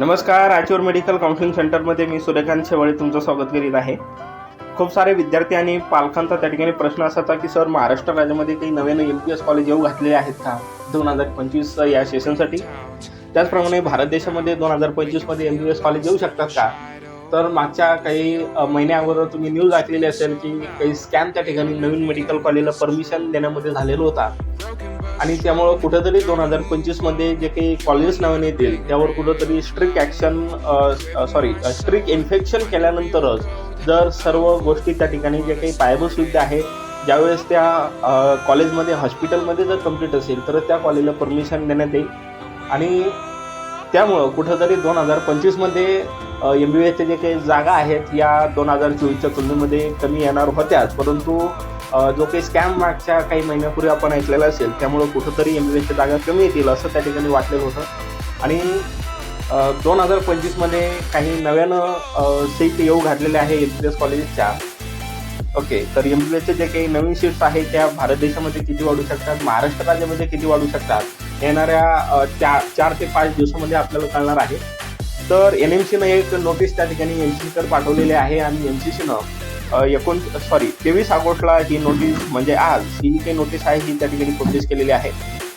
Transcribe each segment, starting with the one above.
नमस्कार Rajur medical counselling सेंटरमध्ये मी सूर्यकांत शेवाळे तुमचं स्वागत करीत आहे. खूप सारे विद्यार्थी आणि पालकांचा त्या ठिकाणी प्रश्न असा होता की सर महाराष्ट्र राज्यामध्ये काही नवीन एम पी एस कॉलेज येऊ घातलेले आहेत का? दोन हजार पंचवीस या सेशनसाठी त्याचप्रमाणे भारत देशामध्ये दोन हजार पंचवीसमध्ये एम बी एस कॉलेज येऊ शकतात का? तर मागच्या काही अ, महिन्या अगोदर तुम्ही न्यूज ऐकलेली असेल की काही स्कॅम त्या ठिकाणी नवीन मेडिकल कॉलेजला परमिशन देण्यामध्ये झालेला होता. आणि त्यामुळं कुठेतरी दोन हजार पंचवीसमध्ये जे काही कॉलेजेस नावाने येतील त्यावर कुठंतरी strict action sorry strict infection केल्यानंतरच जर सर्व गोष्टी त्या ठिकाणी जे काही पायाभूत सुविधा आहे ज्यावेळेस त्या कॉलेजमध्ये हॉस्पिटलमध्ये जर कंप्लीट असेल तर त्या कॉलेजला परमिशन देण्यात येईल. आणि त्यामुळं कुठंतरी दोन हजार पंचवीसमध्ये एम बी एसच्या जे काही जागा आहेत या दोन हजार चोवीसच्या तुलनेमध्ये कमी येणार होत्याच. परंतु जो काही स्कॅम मागच्या काही महिन्यापूर्वी आपण ऐकलेला असेल त्यामुळं कुठंतरी एम बी एसच्या जागा कमी येतील असं त्या ठिकाणी वाटलेलं होतं. आणि दोन हजार पंचवीसमध्ये काही नव्यानं सीट येऊ घातलेले आहे एम बी एस कॉलेजेसच्या ओके तर एम बी एसचे जे काही नवीन सीट्स आहेत त्या भारत देशामध्ये किती वाढू शकतात महाराष्ट्र राज्यामध्ये किती वाढू शकतात येणाऱ्या चार चार ते पाच दिवसामध्ये आपल्याला कळणार आहे. तर एन एम सीनं एक नोटीस त्या ठिकाणी एम सी सीकडे पाठवलेली आहे आणि एम सी सीनं एकोण सॉरी तेवीस ऑगस्टला ही नोटीस म्हणजे आज ही जी काही नोटीस आहे ही त्या ठिकाणी पब्लिश केलेली आहे.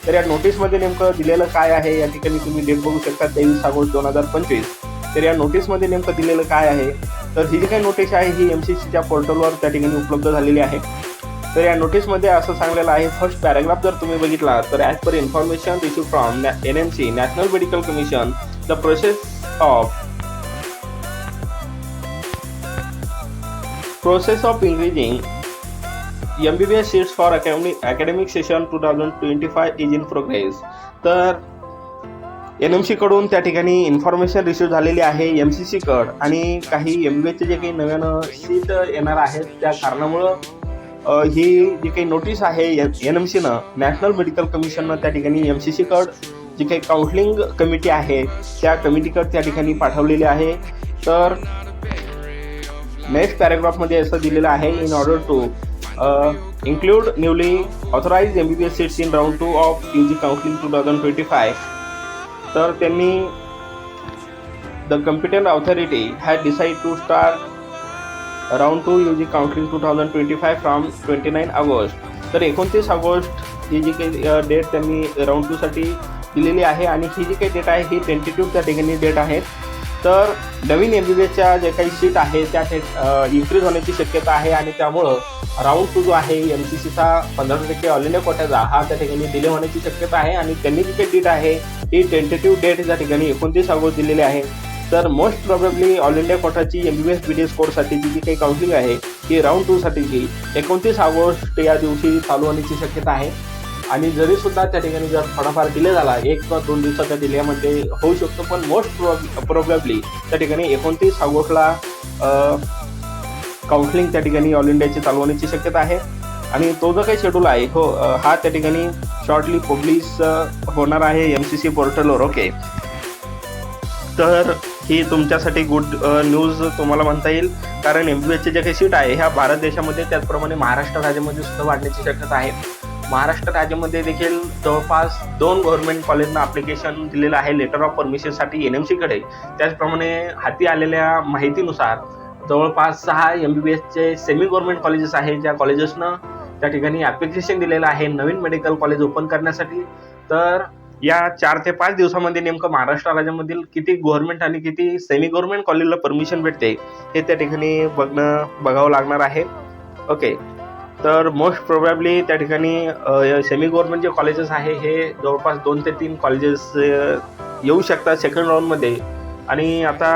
तर या नोटीसमध्ये नेमकं दिलेलं काय आहे या ठिकाणी तुम्ही डेट बघू शकता तेवीस ऑगस्ट दोन हजार पंचवीस. तर या नोटीसमध्ये नेमकं दिलेलं काय आहे तर ही जी काही नोटीस आहे ही एम सी सीच्या पोर्टलवर त्या ठिकाणी उपलब्ध झालेली आहे. तर या नोटीसमध्ये असं सांगलेलं आहे फर्स्ट पॅराग्राफ जर तुम्ही बघितला तर as per information receive from N M C national medical commission the process of process of increasing MBBS seats for academic academic session 2025 is in progress. तर एन एम सीकडून त्या ठिकाणी इन्फॉर्मेशन रिसीव झालेली आहे एम सी सीकड आणि काही M बी एचे जे काही नव्यानं सीट येणार आहेत त्या कारणामुळं ही जी काही नोटीस आहे एन एम सीनं नॅशनल मेडिकल कमिशननं त्या ठिकाणी एम सी सीकड जी काही काउन्सिलिंग कमिटी आहे त्या कमिटीकडे त्या ठिकाणी पाठवलेली आहे. तर नेक्स्ट पॅरेग्राफमध्ये असं दिलेलं आहे in order to include newly authorise M B B S seats in round two of U G counselling two thousand twenty five तर त्यांनी the competent authority had decide to start round two U G counselling two thousand twenty five from twenty nine August तर एकोणतीस August ही जी काही date त्यांनी round टूसाठी दिलेली आहे आणि ही जी काही डेट आहे ही टेंटेटिव्ह त्या ठिकाणी डेट आहे. तर नवीन एम बी बी एसच्या जे काही सीट आहे त्या इन्क्रीज होण्याची शक्यता आहे आणि त्यामुळं राऊंड टू जो आहे एम सी सीचा पंधरा टक्के ऑल इंडिया कोट्याचा हा त्या ठिकाणी डिले होण्याची शक्यता आहे आणि त्यांनी जी काही डेट आहे ही टेंटेटिव्ह डेट त्या ठिकाणी एकोणतीस ऑगस्ट दिलेली आहे. तर most probably all India कोटाची M B B S B D S कोर्ससाठीची जी काही काउन्सिलिंग आहे ही राऊंड टूसाठीची एकोणतीस ऑगस्ट या दिवशी चालू होण्याची शक्यता आहे. आणि जरी सुद्धा त्या ठिकाणी जर थोडाफार डिले झाला एक किंवा दोन दिवसाच्या डिलेमध्ये होऊ शकतो पण मोस्ट प्रोबेबली त्या ठिकाणी एकोणतीस ऑगस्टला काउन्सिलिंग त्या ठिकाणी ऑल इंडियाची चालू होण्याची शक्यता आहे. आणि तो जो काही शेड्यूल आहे हो हा त्या ठिकाणी शॉर्टली पब्लिश होणार आहे एम सी सी पोर्टलवर ओके तर ही तुमच्यासाठी गुड न्यूज तुम्हाला म्हणता येईल. कारण एम बी एसचे जे काही सीट आहे ह्या भारत देशामध्ये त्याचप्रमाणे महाराष्ट्र राज्यामध्ये सुद्धा वाढण्याची शक्यता आहे. महाराष्ट्र राज्यामध्ये देखील जवळपास दोन गव्हर्नमेंट कॉलेजना अप्लिकेशन दिलेलं आहे लेटर ऑफ परमिशनसाठी एन एम सीकडे त्याचप्रमाणे हाती आलेल्या माहितीनुसार जवळपास सहा एम बी बी एसचे सेमी गव्हर्नमेंट कॉलेजेस आहेत. ज्या कॉलेजेसनं त्या ठिकाणी ॲप्लिकेशन दिलेलं आहे नवीन मेडिकल कॉलेज ओपन करण्यासाठी. तर या चार ते पाच दिवसामध्ये नेमकं महाराष्ट्र राज्यामधील किती गव्हर्नमेंट आणि किती सेमी गव्हर्नमेंट कॉलेजला परमिशन भेटते हे त्या ठिकाणी बघणं बघावं लागणार आहे. ओके तर मोस्ट प्रोबॅबली त्या ठिकाणी सेमी गव्हर्नमेंट जे कॉलेजेस आहे हे जवळपास दोन ते तीन कॉलेजेस येऊ शकतात सेकंड राऊंडमध्ये आणि आता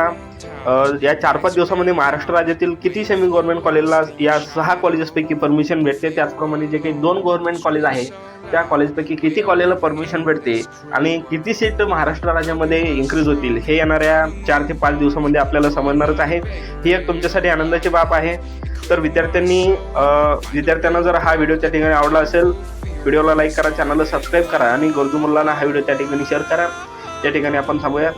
या चार पाच दिवसामध्ये महाराष्ट्र राज्यातील किती सेमी गव्हर्नमेंट कॉलेजला या सहा कॉलेजेसपैकी परमिशन भेटते? त्याचप्रमाणे जे काही दोन गव्हर्नमेंट कॉलेज आहे त्या कॉलेजपैकी किती कॉलेजला परमिशन भेटते? आणि किती सीट महाराष्ट्र राज्यामध्ये इन्क्रीज होतील? हे येणाऱ्या चार ते पाच दिवसामध्ये आपल्याला समजणारच आहे. ही एक तुमच्यासाठी आनंदाची बाब आहे. तर विद्यार्थ्यांनी विद्यार्थ्यांना जर हा व्हिडिओ त्या ठिकाणी आवडला असेल व्हिडिओला लाईक करा चॅनलला सबस्क्राईब करा आणि गरजू मुलांना हा व्हिडिओ त्या ठिकाणी शेअर करा. त्या ठिकाणी आपण थांबूया.